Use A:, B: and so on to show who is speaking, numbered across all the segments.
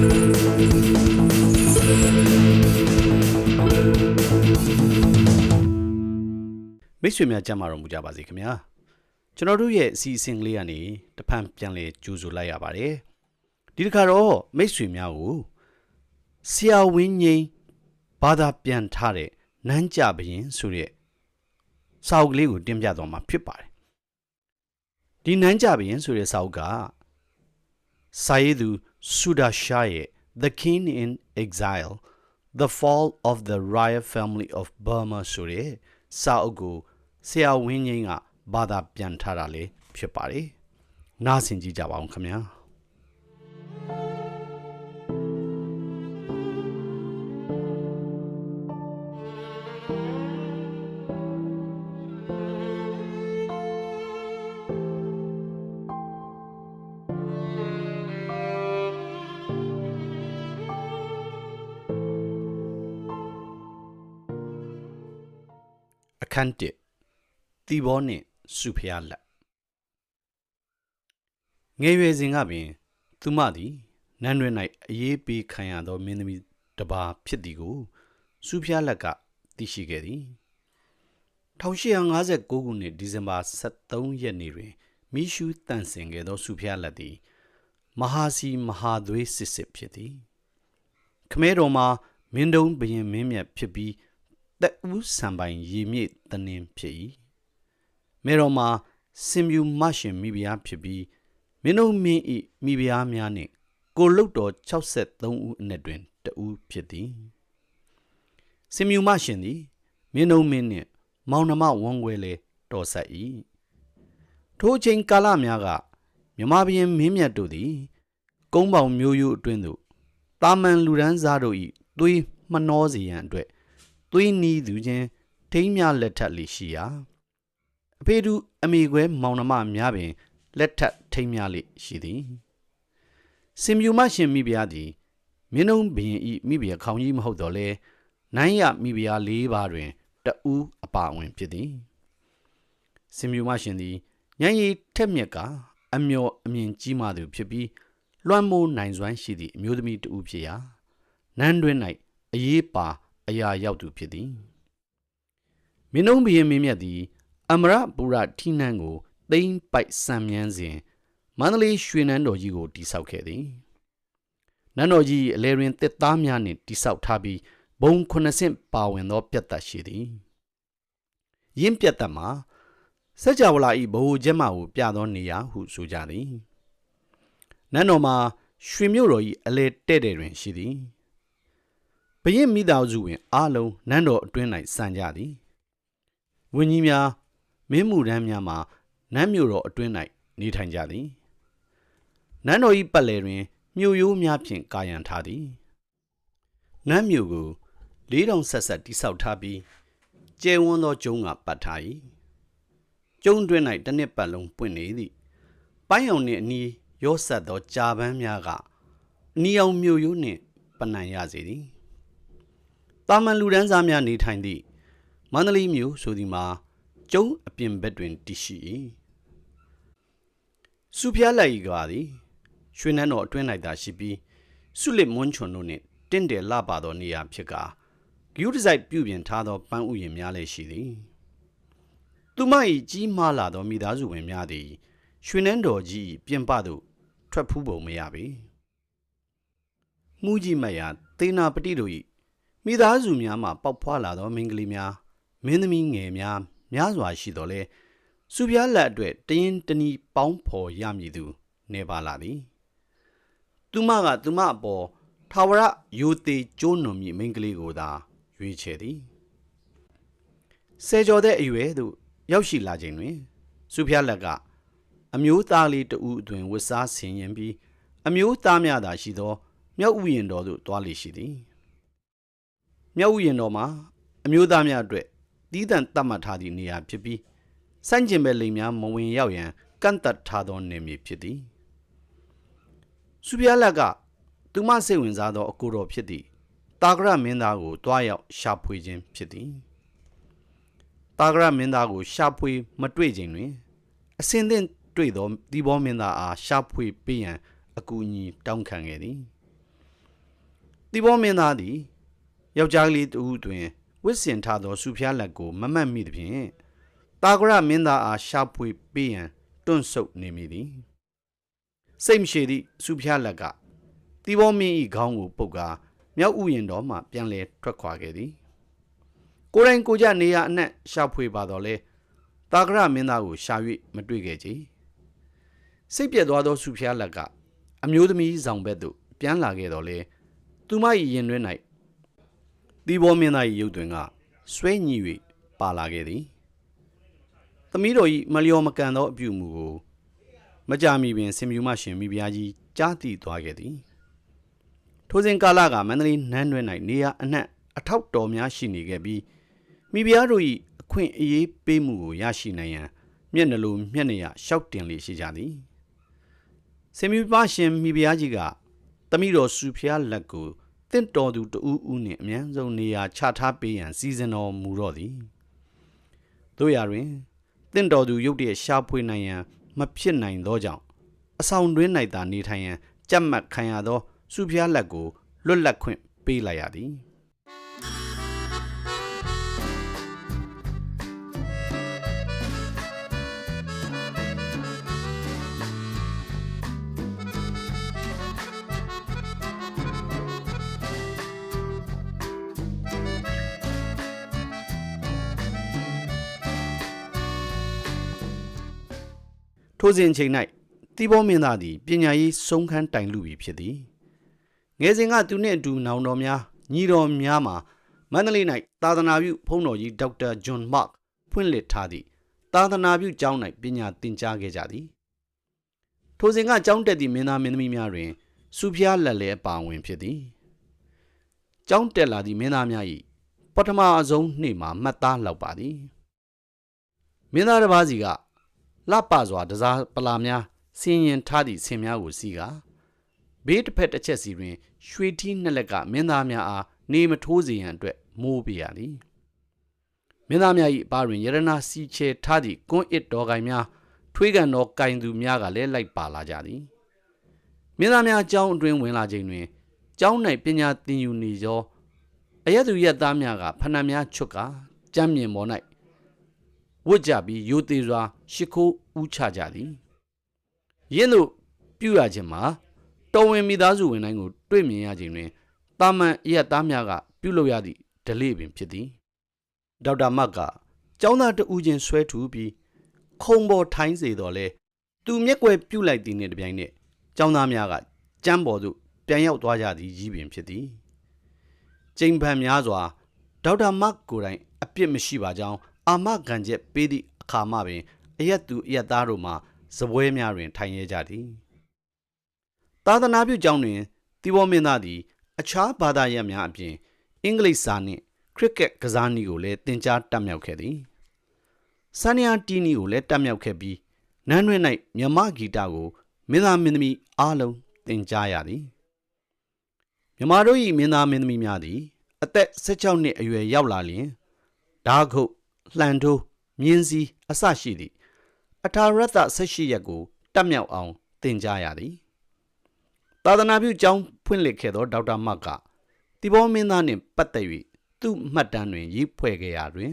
A: မိတ်ဆွေများကြမ်းမာတော်မူကြပါစေခင်ဗျာကျွန်တော်တို့ရဲ့အစီအစဉ်ကလေးကနေတဖန်ပြန်လဲကြိုးဆိုလိုက်ရပါတယ်ဒီတစ်ခါတော့မိတ်ဆွေများကိုဆရာဝင်းငိမ့်ဘာသာပြန်ထားတဲ့နန်းကြဘရင်ဆိုတဲ့စာအုပ်ကလေးကိုတင်ပြသွားမှာဖြစ်ပါတယ်ဒီနန်းကြဘရင်ဆိုတဲ့စာအုပ်ကစာရေးသူ ဆူဒါရှာရဲ့ The King in Exile The Fall of the Royal Family of Burma ဆိုတဲ့စာအုပ်ကိုဆရာဝင်းငိမ့်ကဘာသာပြန်ထားတာလေဖြစ်ပါတယ်။နားဆင်ကြည့်ကြပါအောင်ခင်ဗျာ။ အခန်းတစ်တီဘောနှင့်စုဖျားလက်ငယ်ရွယ်စဉ်ကပင် သူမသည်နန်းတွင်၌အရေးပေးခံရသောမင်းသမီးတစ်ပါးဖြစ်သည်ကိုစုဖျားလက်ကသိရှိခဲ့သည်1859ခုနှစ်ဒီဇင်ဘာ23ရက်နေ့တွင်မိရှုတန့်စင်ခဲ့သောစုဖျားလက်သည်မဟာစီမဟာသွေးစစ်စစ်ဖြစ်သည် ခမဲတော်မှာမင်းတုံးဘရင်မင်းမြတ်ဖြစ်ပြီး တက်ဦးဆံပိုင်ရေမြေ့တနင်ဖြစ်၏မေတော်မှာစင်မြူမရှင်မိဖုရားဖြစ်ပြီးမင်းတို့မင်းဤမိဖုရားများနှင့်ကိုလုတ်တော်63ဦးအနက်တွင်တဦးဖြစ်သည်စင်မြူမရှင်သည်မင်းတို့မင်းနှင့်မောင်နှမဝန်းခွဲလေတော်ဆက်၏ထိုအချိန်ကာလများကမြမဘရင်မင်းမြတ်တို့သည်ကုန်းပေါင်မျိုးရိုးအတွင်းသို့တာမန်လူဒန်းစားတို့၏သွေးမနှောစေရန်အတွက် သွေးနီးသူချင်းထိမ်းမြလက်ထက်လေးရှိရာအဖေတူအမိခွဲမောင်နှမများပင် လက်ထက်ထိမ်းမြလေးရှိသည်စင်မြူမရှင်မိဖုရားသည်မင်းတို့ဘရင်ဤမိဖုရားခေါင်းကြီးမဟုတ်တော့လဲနိုင်ရမိဖုရား၄ပါးတွင်တဦးအပါအဝင်ဖြစ်သည်စင်မြူမရှင်သည်ညံရီထက်မြက်ကအမျော်အမြင်ကြီးမာသူဖြစ်ပြီးလွှမ်းမိုးနိုင်စွမ်းရှိသည့်အမျိုးသမီးတဦးဖြစ်ရာနန်းတွင်၌အရေးပါ အရာရောက်သူဖြစ်သည်မင်းတို့ဘရင်မင်းမြတ်သည် အမရပူရထိနှန်းကိုသိမ့်ပိုက်စံမြန်းစဉ်မန္တလေးရွှေနန်းတော်ကြီးကိုတိဆောက်ခဲ့သည်နန်းတော်ကြီးအလဲတွင်တစ်သားများနှင့်တိဆောက်ထားပြီးဘုံခုနှစ်ဆင့်ပါဝင်သော ပြတ်သက်ရှိသည်ယင်းပြတ်သက်မှာစัจ java လာဤဘ ਹੁ ကျက်မကိုပြသောနေရာဟုဆိုကြသည်နန်းတော်မှာရွှေမြို့တော်၏အလဲတဲ့တဲ့တွင်ရှိသည် ဘရင်မိသားစုဝင်အားလုံးနန်းတော်အတွင်း၌စံကြသည်ဝင်းကြီးများမင်းမှုတန်းများမှာနန်းမြို့တော်အတွင်း၌နေထိုင်ကြသည်နန်းတော်၏ပတ်လည်တွင်မြို့ရိုးများဖြင့်ကာယံထားသည်နန်းမြို့ကိုလေးတောင်ဆက်ဆက်တိဆောက်ထားပြီးကျဲဝန်းသောကျုံးကပတ်ထား၏ကျုံးတွင်၌တစ်နှစ်ပတ်လုံးပွင့်နေသည်ပိုင်းအောင်နှင့်အနီးရောဆက်သောကြာပန်းများကအနီအောင်မြို့ရိုးနှင့်ပနံရစေသည် တာမန်လူဒန်းစားများနေထိုင်သည့်မန္တလေးမြို့ဆိုသည်မှာကျုံအပြင်ဘက်တွင်တည်ရှိ၏စုဖျားလိုက်ကွာသည်ရွှေနန်းတော်အတွင်း၌သာရှိပြီးစုလစ်မွန်းချွန်တို့နှင့်တင့်တယ်လှပါသောနေရာဖြစ်ကာဂယူဒီဇိုက်ပြုပြင်ထားသောပန်းဥယျာဉ်များလည်းရှိသည်သူမ၏ကြီးမားလာသောမိသားစုဝင်များသည် ရွှေနန်းတော်ကြီးပြင်ပသို့ထွက်ဖူးပုံမရပေမှုကြီးမတ်ရာသေနာပတိတို့၏ မိသားစုများမှပေါက်ဖွာလာသောမိန်းကလေးများမင်းသမီးငယ်များများစွာရှိတော်လဲစုပြားလက်အတွက်တရင်တနီပေါင်းဖော်ရမည်သူနေပါလာသည်သူမကသူမအပေါ်ထာဝရယိုသေးကျိုးနုံမြမိန်းကလေးကိုသာရွေးချယ်သည်ဆယ်ကျော်တဲ့အရွယ်သို့ရောက်ရှိလာခြင်းတွင်စုဖျားလက်ကအမျိုးသားလေးတဦးအတွင်ဝတ်စားဆင်ရင်ပြီးအမျိုးသားများသာရှိသောမြောက်ဥယျာဉ်တော်သို့တွားလေရှိသည် မြောက်ဥယျာဉ်တော်မှာအမျိုးသားများအတွက်တီးတန့်တတ်မှတ်ထားသည့်နေရာဖြစ်ပြီးစန့်ကျင်ဘက်လိမ်များမဝင်ရောက်ရန်ကန့်သက်ထားသောနေမြေဖြစ်သည်စုပြားလက်ကသူမစိတ်ဝင်စားသောအကိုတော်ဖြစ်သည့်တာဂရမင်းသားကိုတွားရောက်ရှာဖွေခြင်းဖြစ်သည်တာဂရမင်းသားကိုရှာဖွေမတွေ့ခြင်းတွင်အစင်းသင့်တွေ့သောဒီဘောမင်းသားအားရှာဖွေပေးရန်အကူအညီတောင်းခံခဲ့သည်တိဘောမင်းသားသည် ယောက်ျားကလေးတဦးတွင်ဝစ်စင်ထားသောစူဖျားလက်ကိုမမတ်မိသဖြင့်တာဂရမင်းသားအားရှာဖွေပေးရန်တွန့်ဆုတ်နေမိသည်စိတ်မရှိသည့်စူဖျားလက်ကတိဘောမင်း၏ခေါင်းကိုပုတ်ကာမြောက်ဥယျာဉ်တော်မှပြန်လည်ထွက်ခွာခဲ့သည်ကိုယ်တိုင်ကိုကြနေရအနှံ့ရှာဖွေပါတော့လဲတာဂရမင်းသားကိုရှာ၍မတွေ့ခဲ့ကြစိတ်ပြက်သွားသောစူဖျားလက်ကအမျိုးသမီးဆောင်ဘက်သို့ပြန်လာခဲ့တော့လေသူမ၏ရင်တွင်၌ တီဘောမင်းသား၏ရုပ်တွင်ကဆွဲညှိ၍ပါလာခဲ့သည်သမီးတော်၏မလျော်မကန်သောအပြုမူကိုမကြမီပင်စင်မြူမရှင်မိဖုရားကြီးကြားသိသွားခဲ့သည်ထိုစဉ်ကာလကမန္တလေးနန်းတွင်၌နေရအနှံ့အထောက်တော်များရှိနေခဲ့ပြီးမိဖုရားတို့၏အခွင့်အရေးပေးမှုကိုရရှိနိုင်ရန်မျက်နှလိုမျက်နှရရှောက်တင်လေရှိကြသည်စင်မြူမရှင်မိဖုရားကြီးကတမိတော်စုဖျားလက်ကို တင့်တော်သူတဦးဦးနှင့်အမြန်ဆုံးနေရာချထားပေးရန်စီစဉ်တော်မူတော့သည်တို့ရတွင်တင့်တော်သူရုတ်တရက်ရှားဖွေနိုင်ရန်မဖြစ်နိုင်သောကြောင့်အဆောင်တွင်း၌သာနေထိုင်ရန်ကြက်မှတ်ခံရသောစုဖျားလက်ကိုလွတ်လပ်ခွင့်ပေးလိုက်ရသည် ထိုစဉ်ချိန်၌တိဘောမင်းသားသည်ပညာရေးဆုံးခန်းတိုင်လူပြီဖြစ်သည်ငယ်စဉ်ကသူနှင့်အတူနောင်တော်များညီတော်များမှာမန္တလေး၌သာသနာပြုဖုန်းတော်ကြီးဒေါက်တာဂျွန်မတ်ဖွင့်လှစ်ထားသည့်သာသနာပြုကျောင်း၌ပညာသင်ကြားခဲ့ကြသည်ထိုစဉ်ကကျောင်းတက်သည့်မင်းသားမင်းသမီးများတွင်စူဖျားလက်လဲအပါဝင်ဖြစ်သည်ကျောင်းတက်လာသည့်မင်းသားများ၏ပထမအဆုံးနေ့မှာမှတ်သားလောက်ပါသည်မင်းသားတစ်ပါးစီက လှပစွာတစားပလာများဆင်းရင်ထားသည့်ဆင်များကိုစီးကဘေးတစ်ဖက်တစ်ချက်စီတွင် ရွှေထီးနှစ်လက်ကမင်းသားများအားနေမထိုးစေရန်အတွက်မိုးပြရသည်မင်းသားများ၏အပါတွင်ယရနာစီချေထားသည့်ကွန်းအစ်တော်ကိုင်များထွေးကန်တော်ကင်သူများကလည်းလိုက်ပါလာကြသည်မင်းသားများအကြောင်းအတွင်းဝင်လာချိန်တွင်ကျောင်း၌ပညာသင်ယူနေသောအယက်သူရက်သားများကဖဏံများချွတ်ကကြမ်းမြင်ပေါ်၌ ဝတ်ကြပြီးရိုသေစွာရှ िख ိုးဥချကြသည်ယင်းတို့ပြုရခြင်းမှာတော်ဝင်မိသားစုဝင်တိုင်းကိုတွေ့မြင်ရခြင်းတွင်တာမန်အရက်သားများကပြုလုပ်ရသည့်ဒလိပင်ဖြစ်သည်ဒေါက်တာမတ်ကကျောင်းသားတဦးချင်းဆွဲထူပြီးခုံပေါ်ထိုင်းစေတော်လဲသူမျက်ွယ်ပြုတ်လိုက်သည်နှင့်တပြိုင်နက်ကျောင်းသားများကကျမ်းပေါ်သို့ပြန်ရောက်သွားကြသည်ကြီးပင်ဖြစ်သည်ကျိန်ဖန်များစွာဒေါက်တာမတ်ကိုယ်တိုင်အပြစ်မရှိပါကြောင်း အာမခံချက်ပေးသည့်အခါမှပင်အယက်သူအယက်သားတို့မှဇပွဲများတွင် ထိုင်ရဲကြသည်သာသနာပြုကျောင်းတွင်တီဘောမင်းသားသည် အခြားဘာသာရပ်များအပြင် အင်္ဂလိပ်စာနှင့်ခရစ်ကက်ကစားနည်းကိုလည်းသင်ကြားတက်မြောက်ခဲ့သည်ဆန်နီယာတီနီကိုလည်းတက်မြောက်ခဲ့ပြီးနန်းတွင်၌မြမဂီတကိုမင်းသားမင်းသမီးအားလုံးသင်ကြားရသည်မြမတို့၏မင်းသားမင်းသမီးများသည် အသက်16နှစ်အရွယ်ရောက်လာလျင်ဓာခုတ် လှန်ထိုးမြင်းစည်းအစရှိသည့်အထာရတဆက်ရှိရက်ကိုတတ်မြောက်အောင်သင်ကြားရသည်သာသနာပြုကျောင်းဖွင့်လှစ်ခဲ့သောဒေါက်တာမတ်ကတိဘောမင်းသားနှင့်ပတ်သက်၍သူ့မှတ်တမ်းတွင်ရေးဖွဲ့ခဲ့ရာတွင်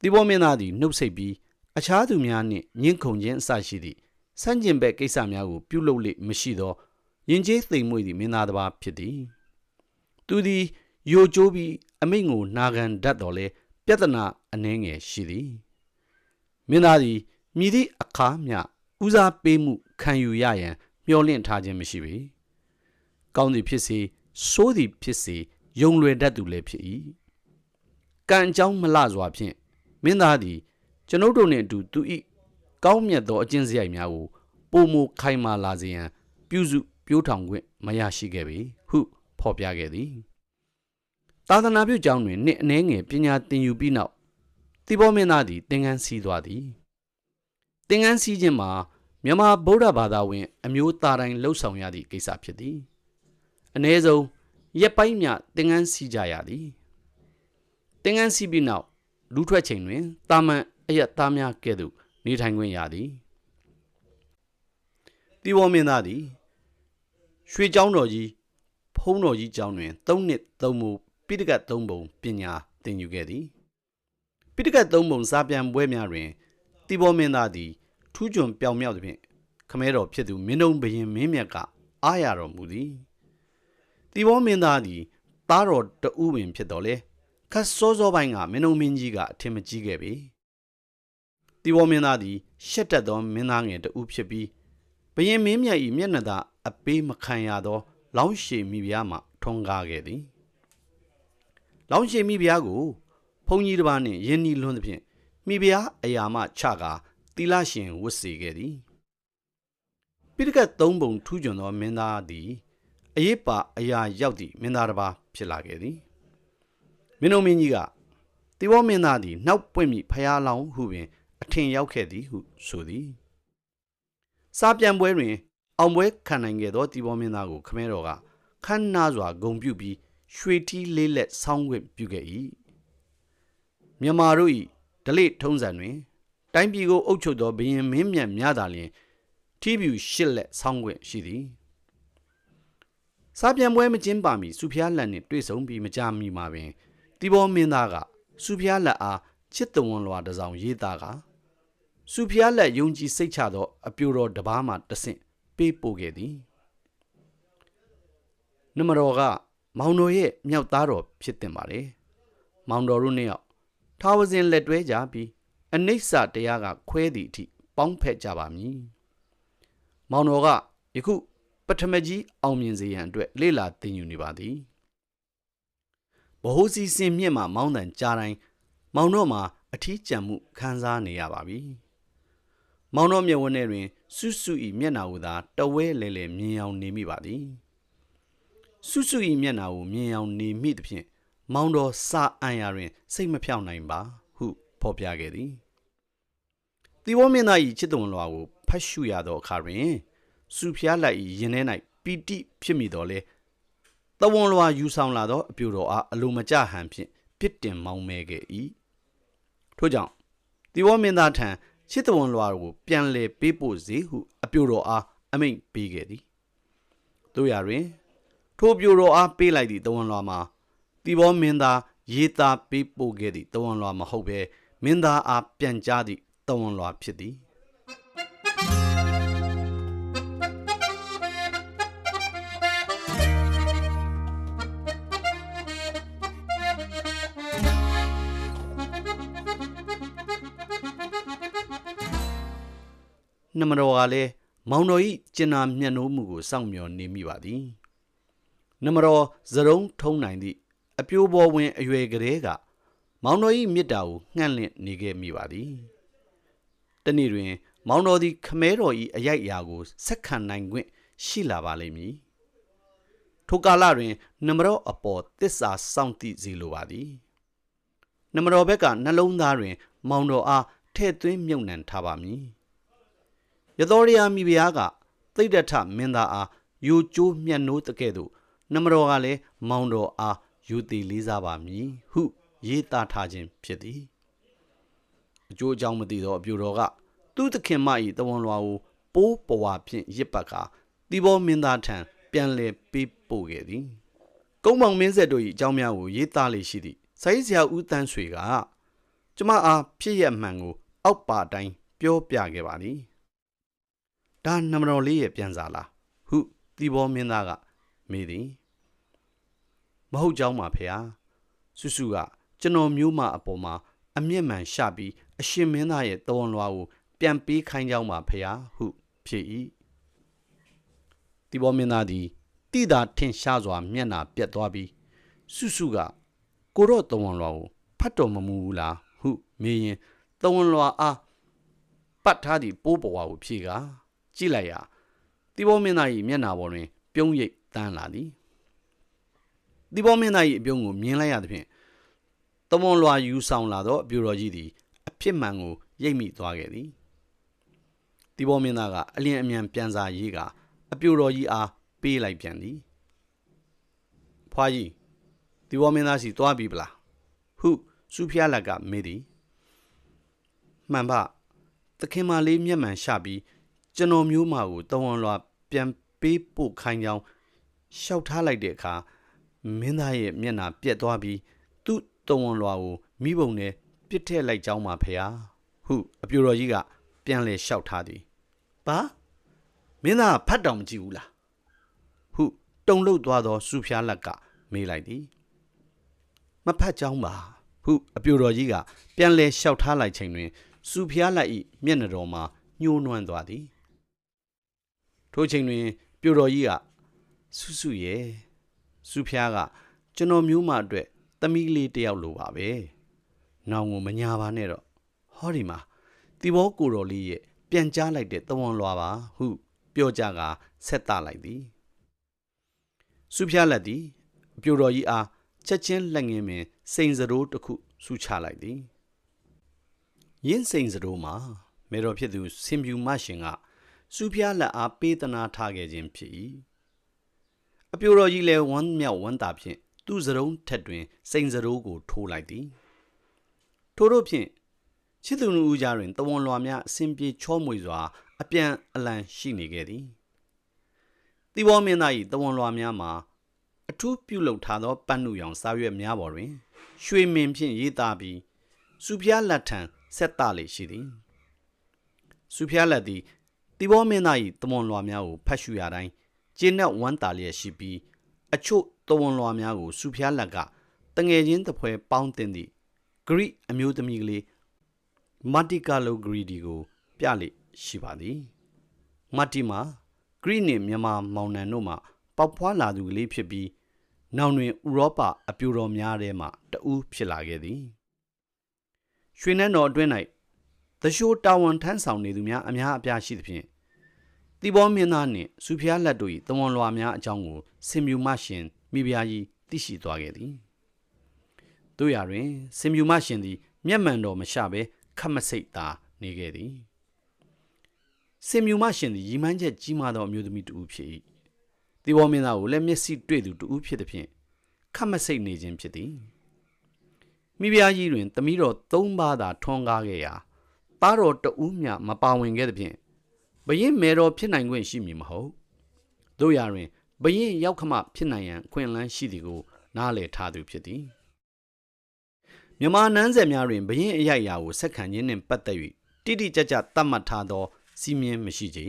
A: တိဘောမင်းသားသည်နှုတ်ဆက်ပြီးအခြားသူများနှင့်ညှင်းခုန်ခြင်းအစရှိသည့်စန့်ကျင်ဘက်ကိစ္စများကိုပြုလုပ်လေမရှိသောယဉ်ကျေးသိမ်မွေ့သည့်မင်းသားတစ်ပါးဖြစ်သည် သူသည်ယိုကျိုးပြီးအမိန့်ကိုနာခံတတ်တော်လဲ ပြဿနာအနှဲငယ်ရှိသည်မင်းသားသည်မြည်သည့်အခါမျှဦးစားပေးမှုခံယူရရန်မျှော်လင့်ထားခြင်းမရှိပေကောင်းသည်ဖြစ်စေဆိုးသည်ဖြစ်စေယုံလွယ်တတ်သူလည်းဖြစ်၏ကံအကြောင်းမလှစွာဖြင့်မင်းသားသည် ကျွန်ုပ်တို့နှင့်အတူသူ၏ကောင်းမြတ်သောအကျင့်စရိုက်များကိုပုံမခိုင်မာလာစေရန်ပြုစုပြိုးထောင်ခွင့်မရရှိခဲ့ပေဟုဖော်ပြခဲ့သည် သာသနာပြုကျောင်းတွင်နှစ်အနည်းငယ်ပညာသင်ယူပြီးနောက်တိဘောမင်းသားသည်သင်္ကန်းစီးသွားသည်သင်္ကန်းစီးခြင်းမှာမြန်မာဗုဒ္ဓဘာသာဝင် အမျိုးသားတိုင်းလှုပ်ဆောင်ရသည့်ကိစ္စဖြစ်သည်အ ਨੇ ဆုံးရက်ပိုင်းမြသင်္ကန်းစီးကြရသည်သင်္ကန်းစီးပြီးနောက်လူထွက်ချိန်တွင်တာမန်အယက်သားများကဲ့သို့နေထိုင်ခွင့်ရသည်တိဘောမင်းသားသည်ရွှေကျောင်းတော်ကြီးဖုံးတော်ကြီးကျောင်းတွင်၃နှစ်၃မူ ပိဋကတ်၃ပုံပညာသင်ယူခဲ့သည်ပိဋကတ်၃ပုံစာပြန်ပွဲများတွင်တိဘောမင်းသားသည်ထူးချွန်ပြောင်မြောက်သဖြင့်ခမဲတော်ဖြစ်သူမင်းုံဘရင်မင်းမြတ်ကအားရတော်မူသည်တိဘောမင်းသားသည်သားတော်တဦးဝင်ဖြစ်တော်လေခတ်စောစောပိုင်းကမင်းုံမင်းကြီးကအထင်မကြီးခဲ့ပေတိဘောမင်းသားသည်ရှက်တက်သောမင်းသားငယ်တဦးဖြစ်ပြီးဘရင်မင်းမြတ်၏မျက်နှာသာအပေးမခံရသော လောင်းရှည်မိဖုရားမှထွန်းကားခဲ့သည် လောင်းရှည်မိဖုရားကိုဘုန်းကြီးတစ်ပါးနှင့်ယင်းနီလွန်းသဖြင့်မိဖုရားအရာမှချကာတီလာရှင်ဝတ်စေခဲ့သည်ပိဋကတ်သုံးပုံထူးချွန်သောမင်းသားသည်အရေးပါအရာရောက်သည့်မင်းသားတစ်ပါးဖြစ်လာခဲ့သည်မင်းတို့မင်းကြီးကတိဝမင်းသားသည်နောက်ပွင့်မိဖျားလောင်ဟုပင်အထင်ရောက်ခဲ့သည်ဟုဆိုသည်စာပြန်ပွဲတွင် အောင်ပွဲခံနိုင်ခဲ့သောတိဘောမင်းသားကိုခမဲတော်ကခမ်းနားစွာဂုံပြုပြီး ရွှေထီးလေးလက်ဆောင်းခွင့်ပြုခဲ့၏မြန်မာတို့၏ဒလိထုံးစံတွင် တိုင်းပြည်ကိုအုပ်ချုပ်သောဘရင်မင်းမြတ်များသာလျှင်ထီးပြူရှစ်လက်ဆောင်းခွင့်ရှိသည်စာပြန်ပွဲမကျင်းပါမီစုဖျားလက်နှင့်တွေ့ဆုံပြီးမကြမီမှာပင်တီဘောမင်းသားကစုဖျားလက်အားချစ်တဝန်လွာတစ်စောင်ရေးသားကစုဖျားလက်ယုံကြည်စိတ်ချသောအပြိုတော်တစ်ပါးမှတဆင့်ပေးပို့ခဲ့သည်နမတော်က မောင်တော်ရဲ့မြောက်သားတော်ဖြစ်တင်ပါလေမောင်တော်တို့နှစ်ယောက်ထာဝစဉ်လက်တွဲကြပြီးအနိစ္စတရားကခွဲသည့်အထိပေါင်းဖက်ကြပါမည်မောင်တော်ကယခုပထမကြီးအောင်မြင်စေရန်အတွက်လေ့လာသင်ယူနေပါသည်ဘ ਹੁ စီစင်မြင့်မှာမောင်းတန်ကြားတိုင်းမောင်တော်မှာအထီးကျန်မှုခံစားနေရပါပြီမောင်တော်မျက်ဝန်းထဲတွင်စွစွဤမျက်နာကိုသာတဝဲလဲလဲမြင်အောင်နေမိပါသည် စွစွဤမျက်နာကိုမြင်အောင်နေမိသဖြင့်မောင်တော်စာအံ့ရာတွင်စိတ်မဖြောင့်နိုင်ပါဟုဖော်ပြခဲ့သည်တီဝမင်းသား၏ချစ်တော်လွာကိုဖတ်ရှုရသောအခါတွင်စူဖျားလိုက်ရင်ထဲ၌ပီတိဖြစ်မိတော်လဲတဝန်လွာယူဆောင်လာသောအပြိုတော်အားအလိုမကျဟန်ဖြင့်ပြစ်တင်မောင်းမဲခဲ့၏ထို့ကြောင့်တီဝမင်းသားထံချစ်တဝန်လွာကိုပြန်လည်ပေးပို့စေဟုအပြိုတော်အားအမိန့်ပေးခဲ့သည်တို့ရတွင် ထိုပြိုတော်အားပေးလိုက်သည့်တဝန်လွာမှာတီဘောမင်းသားရေးသားပေးပို့ခဲ့သည့်တဝန်လွာမဟုတ်ဘဲမင်းသားအားပြန်ကြားသည့်တဝန်လွာဖြစ်သည်နမတော်ကလည်းမောင်တော်ဤကျင်နာမျက်နှိုးမှုကိုစောင့်မျှော်နေမိပါသည် နမတော်ဇရုံထုံးနိုင်သည့်အပြိုးပေါ်ဝင်အရွယ်ကလေးကမောင်တော်ဤမြစ်တာကိုငှန့်လင့်နေခဲ့မိပါသည်တနေ့တွင် မောင်တော်သည်ခမဲတော်ဤအရိုက်အရာကိုဆက်ခံနိုင်ခွင့်ရှိလာပါလိမ့်မည်ထိုကာလတွင် နမတော်အပေါ်တစ္ဆာစောင့်သိစေလိုပါသည်နမတော်ဘက်ကနှလုံးသားတွင် မောင်တော်အားထဲ့သွင်းမြုပ်နှံထားပါမည်ရသောရယာမိဖုရားကသိဒ္ဓထမင်းသားအားယူကျိုးမြတ်နိုးတကဲ့သို့ နမတော်ကလည်းမောင်တော်အားယူသည်လေးစားပါမည်ဟုရေးသားထားခြင်းဖြစ်သည်အကျိုးအကြောင်းမသိသောအပြိုတော်ကသူ့သခင်မ၏တဝန်လွာကိုပိုးပဝါဖြင့်ရစ်ပတ်ကာတီဘောမင်းသားထံပြန်လည်ပေးပို့ခဲ့သည်ကုန်းမောင်မင်းဆက်တို့၏အကြောင်းများကိုရေးသားလေရှိသည့်ဆိုင်းစရာဦးတန်းဆွေကကျမအားဖြစ်ရမှန်ကို အောက်ပါတိုင်းပြောပြခဲ့ပါသည်ဒါနမတော်လေးရဲ့ပြန်စာလားဟုတီဘောမင်းသားက မေးသည်မဟုတ်ကြောင်းပါဖေဟာစုစုကကျွန်တော်မျိုးမအပေါ်မှာအမျက်မှန်ရှပြီးအရှင်မင်းသားရဲ့တဝန်လွာကိုပြန်ပေးခိုင်းကြောင်းပါဖေဟာဟုဖြေ၏တီဘောမင်းသားသည်တိတာထင်ရှားစွာ မျက်နာပြက်သွားပြီးစုစုကကိုတော့တဝန်လွာကိုဖတ်တော်မမူဘူးလားဟုမေးရင်တဝန်လွာအားပတ်ထားသည့်ပိုးပေါ်ဝါကိုဖြေကားကြည့်လိုက်ရာတိဘောမင်းသား၏မျက်နှာပေါ်တွင် ပြုံးရိပ် တန်းလာသည်တိဘောမင်းသား၏အပြုံးကိုမြင်လိုက်ရသဖြင့်တမွန်လွာယူဆောင်လာသောအပြူတော်ကြီးသည်အဖြစ်မှန်ကိုရိပ်မိသွားခဲ့သည်တိဘောမင်းသားကအလျင်အမြန်ပြန်စာရေးကအပြူတော်ကြီးအားပေးလိုက်ပြန်သည်ဖွာကြီးတိဘောမင်းသားစီသွားပြီပလားဟုစူဖျားလက်ကမေးသည်မှန်ပါသခင်မလေးမျက်မှန်ရှပြီးကျွန်တော်မျိုးမာကိုတဝန်လွာပြန်ပေးပို့ခိုင်းကြောင်း ရှောက်ထားလိုက်တဲ့အခါမင်းသားရဲ့မျက်နှာပြက်သွားပြီးသူ့တဝန်လွာကိုမိဘုံနဲ့ပြစ်ထည့်လိုက်ကြောင်းပါဖေဟာဟုအပြူတော်ကြီးကပြန်လဲလျှောက်ထားသည်ဘာမင်းသားဖတ်တော်မကြည့်ဘူးလားဟုတုံလှုပ်သွားသောစူဖျားလက်ကမေးလိုက်သည်မဖတ်ကြောင်းပါဟုအပြူတော်ကြီးကပြန်လဲလျှောက်ထားလိုက်ချိန်တွင်စူဖျားလက်ဤမျက်နှာတော်မှာညှိုးနွမ်းသွားသည်ထိုချိန်တွင်ပြူတော်ကြီးက ဆူဆူရဲ့စူဖျားကကျွန်တော်မျိုးမအတွက်သမီးလေးတစ်ယောက်လိုပါပဲ။နောင်ကိုမညာပါနဲ့တော့ဟောဒီမှာတီဘောကိုတော်လေးရဲ့ပြန်ကြားလိုက်တဲ့သဝန်လွာပါဟုပြောကြကဆက်တလိုက်သည်။စူဖျားလက်သည်အပြူတော်ကြီးအားချက်ချင်းလက်ငင်းပင်စိန်စရိုးတစ်ခုဆူချလိုက်သည်။ရင်းစိန်စရိုးမှာမေတော်ဖြစ်သူစင်ပြူမရှင်ကစူဖျားလက်အားပေးသနာထားခဲ့ခြင်းဖြစ်၏။ အပြိုတော်ကြီးလည်းဝမ်းမြောက်ဝမ်းသာဖြင့်သူ့စရုံးထက်တွင် စိန်စရိုးကိုထိုးလိုက်သည်ထို့တို့ဖြင့်ချစ်သူနှူဦးကြားတွင်တဝန်လွာများအစဉ်ပြေချောမွေစွာ အပြန်အလှန်ရှိနေခဲ့သည်တိဘောမင်းသား၏တဝန်လွာများမှာအထူးပြုလုပ်ထားသောပန်းနုရောင်စာရွက်များပေါ်တွင် ရွှေမင်ဖြင့်ရေးသားပြီးစူဖျားလက်ထံဆက်တလေရှိသည်စူဖျားလက်သည်တိဘောမင်းသား၏တဝန်လွာများကိုဖတ်ရှုရတိုင်း ကျင်းနဲ့ဝမ်းတာလျက်ရှိပြီးအချို့တဝန်လွာများကိုစူဖျားလက်ကတငယ်ချင်းတစ်ဖွဲပေါင်းတင်သည့်ဂရိအမျိုးသမီးကလေးမတ္တိကလိုဂရီဒီကို ပြလိရှိပါသည်မတ္တိမှာဂရိနှင့်မြန်မာမောင်နှံတို့မှပေါက်ဖွားလာသူကလေးဖြစ်ပြီးနောက်တွင်ဥရောပအပြူတော်များထဲမှတဦးဖြစ်လာခဲ့သည်ရွှေနန်းတော်အတွင်း၌သရှိုးတာဝန်ထမ်းဆောင်နေသူများအများအပြားရှိသဖြင့် တီဘောမင်းသားနှင့်စူဖျားလက်တို့၏တဝန်လွာများအကြောင်းကိုစင်မြူမရှင်မိဖုရားကြီးသိရှိသွားခဲ့သည်တို့ရတွင်စင်မြူမရှင်သည် မျက်မှန်တော်မရှဘဲခတ်မစိတ်သာနေခဲ့သည်စင်မြူမရှင်သည်ရီမန်းချက်ကြီးမားသောအမျိုးသမီးတူဖြစ်၏တီဘောမင်းသားကိုလည်းမျက်စိတွေ့သူတူဖြစ်သည်ဖြင့်ခတ်မစိတ်နေခြင်းဖြစ်သည်မိဖုရားကြီးတွင်သမီးတော်၃ပါးသာထွန်းကားခဲ့ရာသားတော်တဦးမျှမပါဝင်ခဲ့သည်ဖြင့် ဘရင်မေတော်ဖြစ်နိုင်ခွင့်ရှိမည်မဟုတ်တို့ရတွင်ဘရင်ရောက်ခမဖြစ်နိုင်ရန်အခွင့်အလမ်းရှိသည်ကိုနားလည်ထားသူဖြစ်သည်မြမနန်းဆက်များတွင်ဘရင်အရိုက်အရာကိုဆက်ခံခြင်းနှင့်ပတ်သက်၍တိတိကျကျသတ်မှတ်ထားသောစီမင်းမရှိကြ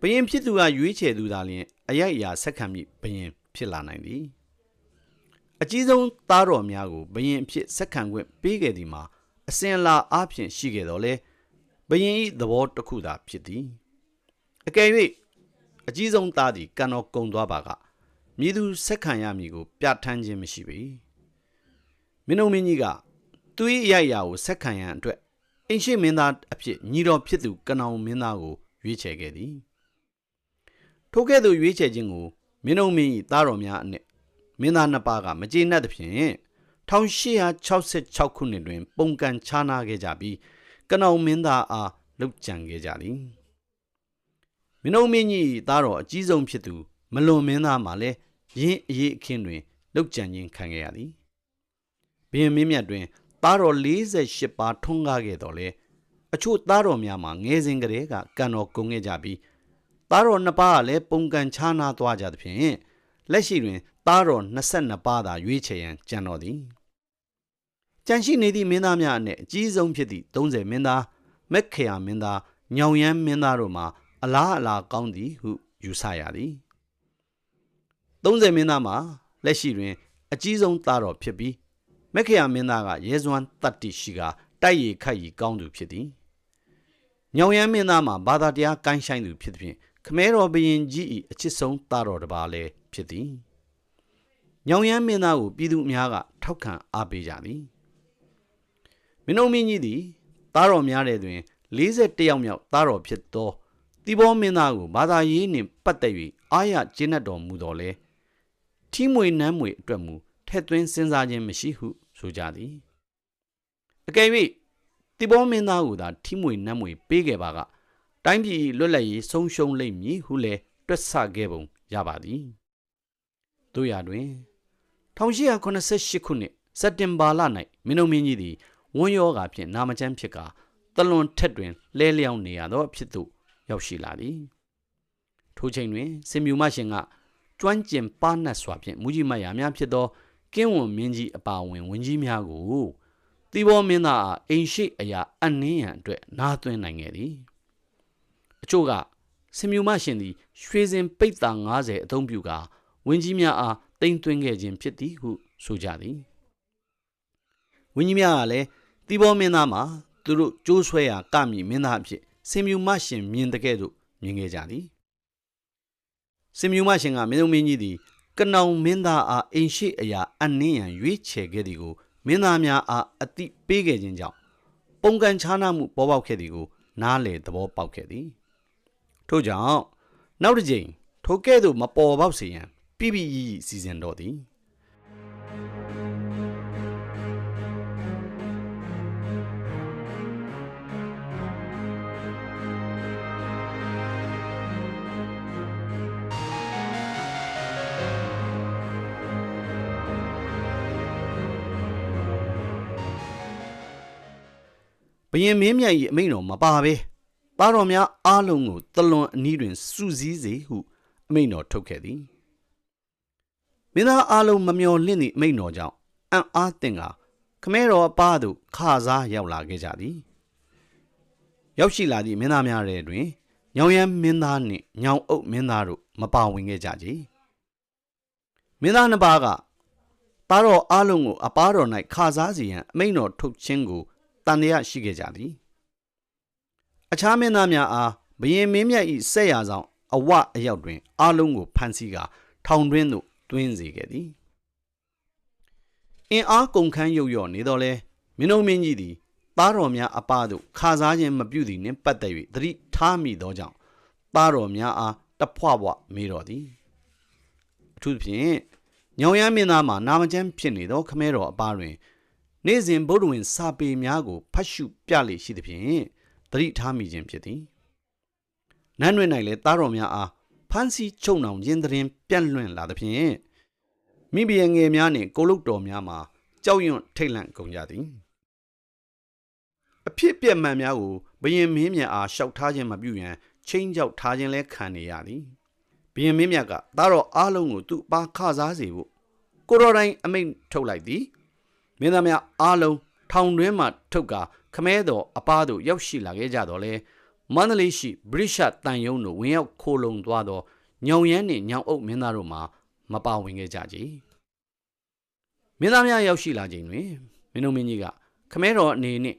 A: ဘရင်ဖြစ်သူကရွေးချယ်သူသာလျှင်အရိုက်အရာဆက်ခံမိဘရင်ဖြစ်လာနိုင်သည်အကြီးဆုံးသားတော်များကိုဘရင်အဖြစ်ဆက်ခံခွင့်ပေးခဲ့သည်မှာအစဉ်အလာအားဖြင့်ရှိခဲ့တော်လဲ ဘရင်၏သဘောတစ်ခုသာဖြစ်သည်အကယ်၍အကြီးဆုံးသားသည်ကံတော်ကုံသွားပါကမြည်သူဆက်ခံရမည်ကိုပြဋ္ဌာန်းခြင်းမရှိပေမင်းတို့မင်းကြီးကသူ၏အရာရာကိုဆက်ခံရန်အတွက်အင်ရှိမင်းသားအဖြစ်ညီတော်ဖြစ်သူကနောင်မင်းသားကိုရွေးချယ်ခဲ့သည်ထိုကဲ့သို့ရွေးချယ်ခြင်းကိုမင်းတို့မင်း၏သားတော်များအနက်မင်းသားနှစ်ပါးကမကျေနပ်သဖြင့်1866ခုနှစ်တွင် ပုံကန်ခြားနာခဲ့ကြပြီး ကနောင်မင်းသားအားလှုပ်ကြံခဲ့ကြသည်မင်းတို့မင်းကြီးသားတော်အကြီးဆုံးဖြစ်သူမလွန်မင်းသားမှလည်းရင်းအရေးအခင်းတွင်လောက်ကြံခြင်းခံခဲ့ရသည်ဘင်းမင်းမြတ်တွင်သားတော်48ပါးထွန်းကားခဲ့တော်လဲအချို့သားတော်များမှာငယ်စဉ်ကတည်းကကံတော်ကုန်ခဲ့ကြပြီးသားတော်နှစ်ပါးကလည်းပုံကန်ခြားနာသွားကြသဖြင့်လက်ရှိတွင်သားတော်22ပါးသာရွေးချယ်ရန်ကြံတော်သည် ကြံရှိနေသည့်မင်းသားများအနက်အကြီးဆုံးဖြစ်သည့်30မင်းသားမက်ခေယာမင်းသားညောင်ရမ်းမင်းသားတို့မှာအလားအလာကောင်းသည်ဟုယူဆရသည်30မင်းသားမှာလက်ရှိတွင် အကြီးဆုံးသားတော်ဖြစ်ပြီးမက်ခယာမင်းသားကရဲစွမ်းတတ္တိရှိကတိုက်ရည်ခတ်ရည်ကောင်းသူဖြစ်သည်ညောင်ရမ်းမင်းသားမှာဘာသာတရားကိုင်းဆိုင်သူဖြစ်သည်ဖြင့်ခမဲတော်ဘရင်ကြီး၏အချစ်ဆုံးသားတော်တစ်ပါးလည်းဖြစ်သည်ညောင်ရမ်းမင်းသားကိုပြည်သူအများကထောက်ခံအားပေးကြသည် မင်းတို့မင်းကြီးသည်သားတော်များတဲ့တွင်41ယောက်မြောက်သားတော်ဖြစ်သောတိဘောမင်းသားကိုဘာသာရေးနှင့်ပတ်သက်၍အာရကျင်းတ်တော်မူတော်လဲထီးမွေနမ်းမွေအတွက်မူထက်သွင်းစဉ်းစားခြင်းမရှိဟုဆိုကြသည်အကယ်၍တိဘောမင်းသားကိုသာထီးမွေနမ်းမွေပေးခဲ့ပါကတိုင်းပြည်လွတ်လပ်ရေးဆုံးရှုံးလိမ့်မည်ဟုလည်းတွက်ဆခဲ့ပုံရပါသည်တို့ရတွင်1888ခုနှစ်စက်တင်ဘာလ၌မင်းတို့မင်းကြီးသည် ဝန်းရောဂါဖြင့်နာမကျန်းဖြစ်ကာတလွန်ထက်တွင်လဲလျောင်းနေရသောဖြစ်သို့ရောက်ရှိလာသည်ထိုချိန်တွင်စင်မြူမရှင်ကကျွမ်းကျင်ပါနတ်စွာဖြင့်မူကြီးမတ်ရာများဖြစ်သောကင်းဝန်မင်းကြီးအပါအဝင်ဝင်ကြီးများကိုတီဘောမင်းသားအားအိမ်ရှိအရာအနှင်းရန်အတွက်နားသွင်းနိုင်ခဲ့သည်အချို့ကစင်မြူမရှင်သည်ရွှေစင်ပိတ်တာ90အသုံးပြုကာဝင်ကြီးများအားတိမ်သွင်းခဲ့ခြင်းဖြစ်သည်ဟုဆိုကြသည်ဝင်းကြီးများကလည်း တီဘောမင်းသားမှာသူတို့ကြိုးဆွဲရာကမိမင်းသားအဖြစ်စင်မြူမရှင်မြင်တဲ့ကဲ့သို့မြင်ခဲ့ကြသည်စင်မြူမရှင်ကမင်းတို့မင်းကြီးသည်ကနောင်မင်းသားအားအိမ်ရှိအရာအနှင်းရန်ရွေးချယ်ခဲ့သည်ကိုမင်းသားများအားအတိပေးခဲ့ခြင်းကြောင့်ပုံကန်ခြားနာမှုပေါ်ပေါက်ခဲ့သည်ကိုနားလေသဘောပေါက်ခဲ့သည်ထို့ကြောင့်နောက်တစ်ကြိမ်ထိုကဲ့သို့မပေါ်ပေါက်စေရန်ပြပြရည်စီစဉ်တော်သည် ဘယင်မင်းမြတ်၏အမိန့်တော်မပါဘဲသားတော်များအားလုံးကိုတလွန်အနီးတွင်စူးစီးစေဟုအမိန့်တော်ထုတ်ခဲ့သည်မင်းသားအားလုံးမမျော်လင့်သည့်အမိန့်တော်ကြောင့်အံ့အားသင့်ကခမဲတော်အပားသို့ခါစားရောက်လာခဲ့ကြသည်ရောက်ရှိလာသည့်မင်းသားများထဲတွင်ညောင်ရမ်းမင်းသားနှင့်ညောင်အုပ်မင်းသားတို့မပါဝင်ခဲ့ကြကြမင်းသားနှစ်ပါးကသားတော်အားလုံးကိုအပားတော်၌ခါစားစီရန်အမိန့်တော်ထုတ်ခြင်းကို တန်တရားရှိခဲ့ကြသည်အခြားမင်းသားများအားဘယင်မင်းမြတ်၏ဆက်ရဆောင်အဝအရောက်တွင်အားလုံးကိုဖမ်းဆီးကာထောင်တွင်းသို့တွင်းစေခဲ့သည်အင်အားကုန်ခန်းရုပ်ရော့နေတော့လဲမင်းတို့မင်းကြီးသည်သားတော်များအပသို့ခါစားခြင်းမပြုသည်နှင့်ပတ်သက်၍သတိထားမိသောကြောင့်သားတော်များအားတဖွဖွမေးတော်သည်အထူးသဖြင့်ညောင်ရမ်းမင်းသားမှာနာမကျန်းဖြစ်နေသောခမဲတော်အပတွင် နေ့စဉ်ဗုဒ္ဓဝင်စာပေများကိုဖတ်ရှုပြလေရှိသဖြင့်သတိထားမိခြင်းဖြစ်သည်နန်းတွင်၌လည်းသားတော်များအားဖမ်းဆီးချုပ်နှောင်ခြင်းတရင်ပြန့်လွင့်လာသဖြင့်မိဘရဲ့ငယ်များနှင့်ကိုလုတ်တော်များမှာကြောက်ရွံ့ထိတ်လန့်ကုန်ကြသည်အဖြစ်ပြက်မှန်များကိုဘယင်မင်းမြတ်အားရှောက်ထားခြင်းမပြုရန်ချင်းကြောက်ထားခြင်းလဲခံနေရသည်ဘယင်မင်းမြတ်ကသားတော်အားလုံးကိုသူ့ပါခစားစေဖို့ကိုတော်တိုင်းအမိန့်ထုတ်လိုက်သည် မင်းသားများအားလုံးထောင်တွင်းမှထုတ်ကာခမဲတော်အပားတို့ရောက်ရှိလာခဲ့ကြတော့လဲမန္တလေးရှိဗြိရှတန်ယုံတို့ဝင်ရောက်ခိုးလုံသွားသောညောင်ရမ်းနှင့်ညောင်အုပ်မင်းသားတို့မှာမပါဝင်ခဲ့ကြကြမင်းသားများရောက်ရှိလာချိန်တွင်မင်းတို့မင်းကြီးကခမဲတော်အနေနဲ့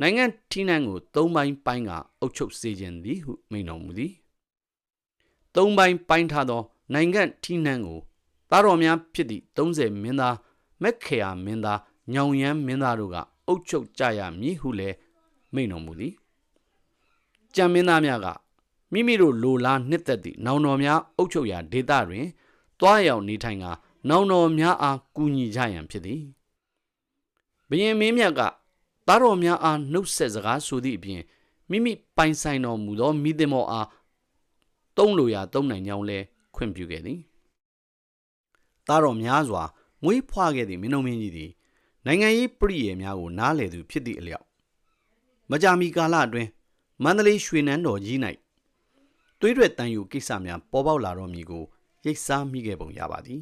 A: နိုင်ငံထီးနှံကို၃ပိုင်းပိုင်းကအုပ်ချုပ်စေခြင်းသည်ဟုမိန့်တော်မူသည်၃ပိုင်းပိုင်းထားသောနိုင်ငံထီးနှံကိုသားတော်များဖြစ်သည့်30မင်းသား မက်ခေယာမင်းသားညောင်ရမ်းမင်းသားတို့ကအုပ်ချုပ်ကြရမည်ဟုလည်းမိန့်တော်မူသည်ကြံမင်းသားများကမိမိတို့လိုလားနှစ်သက်သည့်နောင်တော်များအုပ်ချုပ်ရာဒေသတွင်တွားရောက်နေထိုင်ကနောင်တော်များအားကူညီကြရန်ဖြစ်သည်ဘယင်မင်းမြတ်ကသားတော်များအားနှုတ်ဆက်စကားဆိုသည့်အပြင်မိမိပိုင်ဆိုင်တော်မူသောမိသမောအားတုံးလိုရာတုံးနိုင်ကြောင်းလဲခွင့်ပြုခဲ့သည်သားတော်များစွာ မွေးဖွားခဲ့သည့်မင်းတို့မင်းကြီးသည်နိုင်ငံရေးပြည်ရည်များကိုနားလည်သူဖြစ်သည့်အလျောက်မကြာမီကာလအတွင်းမန္တလေးရွှေနန်းတော်ကြီး၌သွေးထွက်တန်ယူကိစ္စများပေါ်ပေါက်လာတော့မည်ကိုရိပ်စားမိခဲ့ပုံရပါသည်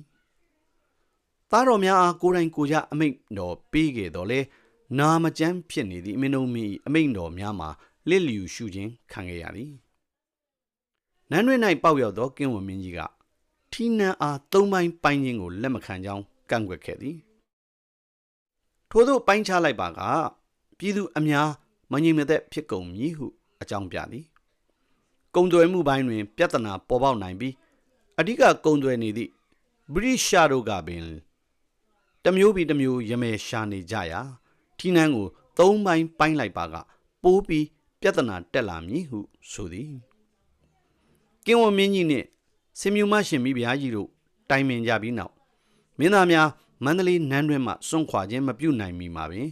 A: သားတော်များအားကိုယ်တိုင်ကိုကြအမိန့်တော်ပေးခဲ့တော်လဲနာမကျန်းဖြစ်နေသည့်အမင်းတို့မီအမိန့်တော်များမှာလစ်လျူရှုခြင်းခံခဲ့ရသည်နန်းတွင်၌ပေါက်ရောက်သောကင်းဝမင်းကြီးကထီးနန်းအားသုံးပိုင်းပိုင်းခြင်းကိုလက်မခံကြောင်း ကန့်ကွက်ခဲ့သည်ထို့သောပိုင်းခြားလိုက်ပါကပြည်သူအများမငြိမ်မသက်ဖြစ်ကုန်မည်ဟုအကြောင်းပြသည်ကုံသွဲမှုပိုင်းတွင် ပြဿနာပေါ်ပေါက်နိုင်ပြီးအဓိကကုံသွဲနေသည့်ဗြိတိရှာတို့ကပင်တမျိုးပြီးတမျိုးရမယ်ရှာနေကြရာထီနန်းကိုသုံးပိုင်းပိုင်းလိုက်ပါက ပိုးပြီးပြဿနာတက်လာမည်ဟုဆိုသည်ကင်းဝမင်းကြီးနှင့်စင်မြူမရှင်မိဖုရားကြီးတို့တိုင်ပင်ကြပြီးနောက် မင်းသားများမန္တလေးနန်းတွင်မှစွန့်ခွာခြင်းမပြုနိုင်မီမှာပင်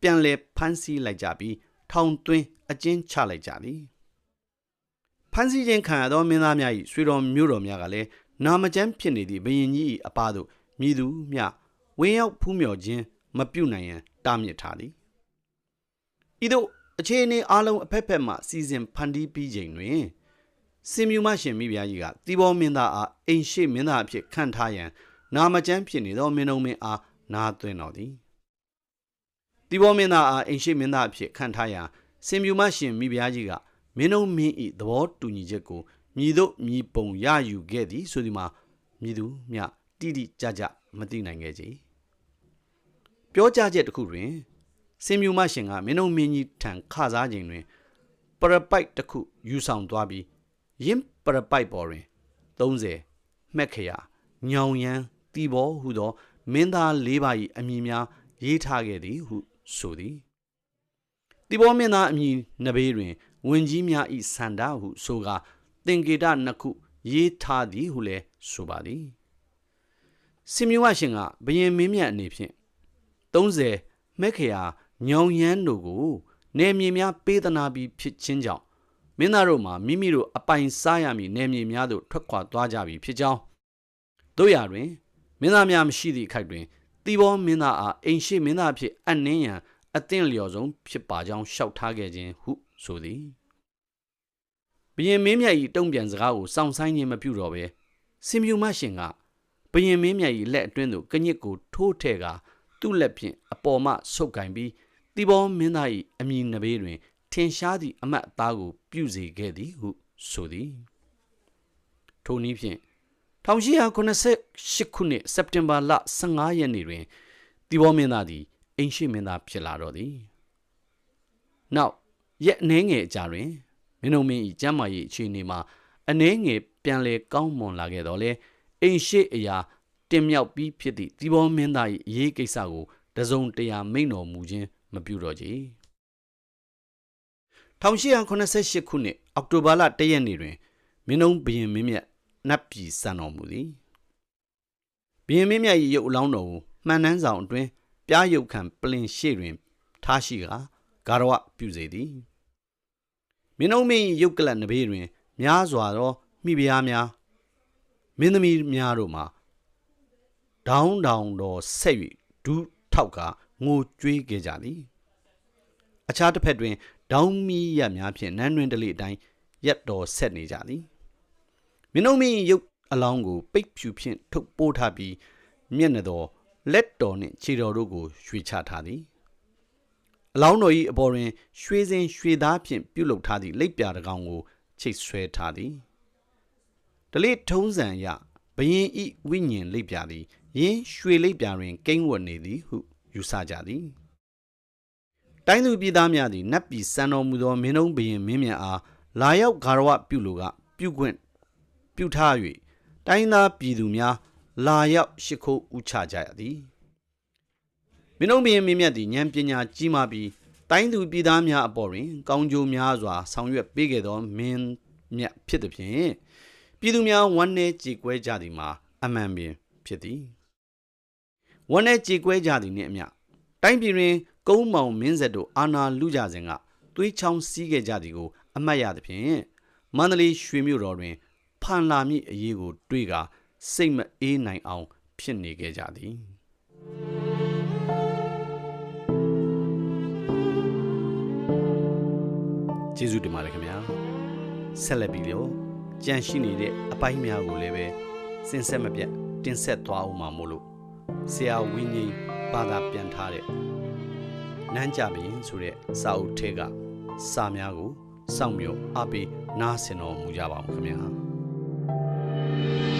A: ပြန်လည်ဖမ်းဆီးလိုက်ကြပြီးထောင်သွင်းအကျဉ်းချလိုက်ကြသည်ဖမ်းဆီးခြင်းခံရသောမင်းသားများ၏ဆွေတော်မျိုးတော်များကလည်းနာမကျန်းဖြစ်နေသည့်ဘရင်ကြီး၏အပားသို့မြည်သူမျှဝင်းရောက်ဖူးမြော်ခြင်းမပြုနိုင်ရန်တားမြစ်ထားသည်ဤသို့အခြေအနေအလုံးအဖက်ဖက်မှစီစဉ်ဖန်တီးပြီးချိန်တွင်စင်မြူမရှင်မိဖုရားကြီးကတီဘောမင်းသားအားအိမ်ရှိမင်းသားအဖြစ်ခန့်ထားရန် နာမကျန်းဖြစ်နေသောမင်းတော်မင်းအားနာသွင်းတော်သည်တီဘောမင်းသားအားအိမ်ရှိမင်းသားအဖြစ်ခန့်ထားရန်စင်မြူမရှင်မိဖုရားကြီးကမင်းတော်မင်း၏သဘောတူညီချက်ကိုမြည်တို့မြည်ပုံရယူခဲ့သည်ဆိုဒီမှာမြည်သူမြတိတိကြကြမသိနိုင်ခဲ့ကြပြောကြားချက်တစ်ခုတွင်စင်မြူမရှင်ကမင်းတော်မင်းကြီးထံခစားခြင်းတွင်ပရပိုက်တစ်ခုယူဆောင်သွားပြီးယင်းပရပိုက်ပေါ်တွင်30မှက်ခရာညောင်ရန် တီဘောဟုသောမင်းသား၄ပါး၏အမည်များရေးထားခဲ့သည်ဟုဆိုသည်တီဘောမင်းသားအမည်နဘေးတွင်ဝင်ကြီးများ၏စန္ဒဟုဆိုကာသင်္ကေတနှစ်ခုရေးထားသည်ဟုလည်းဆိုပါသည်စင်မြဝရှင်ကဘယင်မင်းမြတ်အနေဖြင့်30မက်ခရာညောင်ရန်တို့ကိုနေမြေများပေးသနာပြီးဖြစ်ချင်းကြောင့်မင်းသားတို့မှာမိမိတို့အပိုင်စားရမည်နေမြေများသို့ထွက်ခွာသွားကြပြီဖြစ်ကြောင်းတို့ရတွင် မင်းသားများမရှိသည့်အခိုက်တွင်တီဘောမင်းသားအားအိမ်ရှိမင်းသားဖြစ်အနှင်းရန်အသင့်လျော်ဆုံးဖြစ်ပါကြောင်းရှောက်ထားခဲ့ခြင်းဟုဆိုသည်ဘယင်မင်းမြတ်၏တုံ့ပြန်စကားကိုစောင့်ဆိုင်ခြင်းမပြုတော့ဘဲစင်မြူမရှင်ကဘယင်မင်းမြတ်၏လက်အတွင်းသို့ကညစ်ကိုထိုးထဲ့ကာသူ့လက်ဖြင့်အပေါ်မှဆုပ်ကင်ပြီးတီဘောမင်းသား၏အမည်နဘေးတွင် ထင်ရှားသည့်အမတ်အသားကို ပြုစေခဲ့သည်ဟုဆိုသည်ထိုနည်းဖြင့် 1898ခုနှစ်စက်တင်ဘာလ15ရက်နေ့တွင်တီဘောမင်းသားသည်အိမ်ရှိမင်းသားဖြစ်လာတော့သည်နောက်ရက်အနှဲငယ်အကြာတွင်မင်းတို့မင်း၏ကျမ်းမာရေးအခြေအနေမှာအနှဲငယ်ပြန်လဲကောင်းမွန်လာခဲ့တော့လေအိမ်ရှိအရာတင်မြောက်ပြီးဖြစ်သည့်တီဘောမင်းသား၏အရေးကိစ္စကိုတစုံတရာမိန့်တော်မူခြင်းမပြုတော့ကြ1888ခုနှစ်အောက်တိုဘာလ1ရက်နေ့တွင်မင်းတို့ဘရင်မင်းမြတ် နတ်ပြည်စံတော်မူသည်ဘရင်မင်းမြတ်၏ရုပ်အလောင်းတော်ကိုမှန်နှန်းဆောင်အတွင်းပြားရုပ်ခံပလင်ရှေ့တွင် ထားရှိကာဂါရဝပြုစေသည်မင်းတို့မင်း၏ရုပ်ကလတ်နဘေးတွင် များစွာသောမိဖုရားများမင်းသမီးများတို့မှာဒေါင်းဒေါင်းတော်ဆက်၍ဒူးထောက်ကငိုကြွေးခဲ့ကြသည် အခြားတစ်ဖက်တွင်ဒေါင်းမီရက်များဖြင့်နန်းတွင်တလေအတိုင်းရက်တော်ဆက်နေကြသည် မင်းတို့မင်းရုပ်အလောင်းကို ပိတ်ဖြူဖြင့်ထုတ်ပိုးထားပြီးမျက်နှာတော်လက်တော်နှင့်ခြေတော်တို့ကိုရွှေချထားသည်အလောင်းတော်၏အပေါ်တွင်ရွှေစင်ရွှေသားဖြင့်ပြုလုပ်ထားသည့်လက်ပြတကောင်ကိုချိတ်ဆွဲထားသည်ဒလိထုံးစံရဘရင်ဤဝိညာဉ်လက်ပြသည်ယင်းရွှေလက်ပြတွင်ကိန်းဝတ်နေသည်ဟုယူဆကြသည်တိုင်းသူပြည်သားများသည်နတ်ပြည်စံတော်မူသောမင်းတို့ဘရင်မင်းမြတ်အားလာရောက်ဂါရဝပြုလိုကပြုခွင့် ပြုထား၍တိုင်းသားပြည်သူများလာရောက်ရှ िख ိုးဥချကြရသည်မင်းတို့ဘရင်မင်းမြတ်သည်ဉာဏ်ပညာကြီးမားပြီးတိုင်းသူပြည်သားများအပေါ်တွင် ကောင်းကျိုးများစွာဆောင်ရွက်ပေးခဲ့သောမင်းမြတ်ဖြစ်သည်ဖြင့်ပြည်သူများဝမ်းနည်းကြေကွဲကြသည်မှာအမှန်ပင်ဖြစ်သည်ဝမ်းနည်းကြေကွဲကြသည်နှင့်အမျှတိုင်းပြည်တွင် ကုန်းမောင်မင်းဆက်တို့အာနာလူကြစဉ်ကသွေးချောင်းစီးခဲ့ကြသည်ကို အမှတ်ရသဖြင့်မန္တလေးရွှေမြို့တော်တွင် ဖန်လာမြစ်အရေးကို တွေးကာစိတ်မအေးနိုင်အောင် ဖြစ်နေခဲ့ကြသည်ကျေးဇူးတင်ပါတယ်ခင်ဗျာဆက်လက်ပြီးတော့ကြန့်ရှိနေတဲ့အပိုင်းများကိုလည်းပဲစဉ်ဆက်မပြတ်တင်ဆက်သွားအောင်မှာမို့လို့ဆရာဝင်းကြီးဘာသာပြန်ထားတဲ့နန်းကြပင်ဆိုတဲ့စာအုပ်ထဲကစာများကိုစောင့်မျှော်အားပေးနားဆင်တော်မူကြပါဦးခင်ဗျာ Thank you.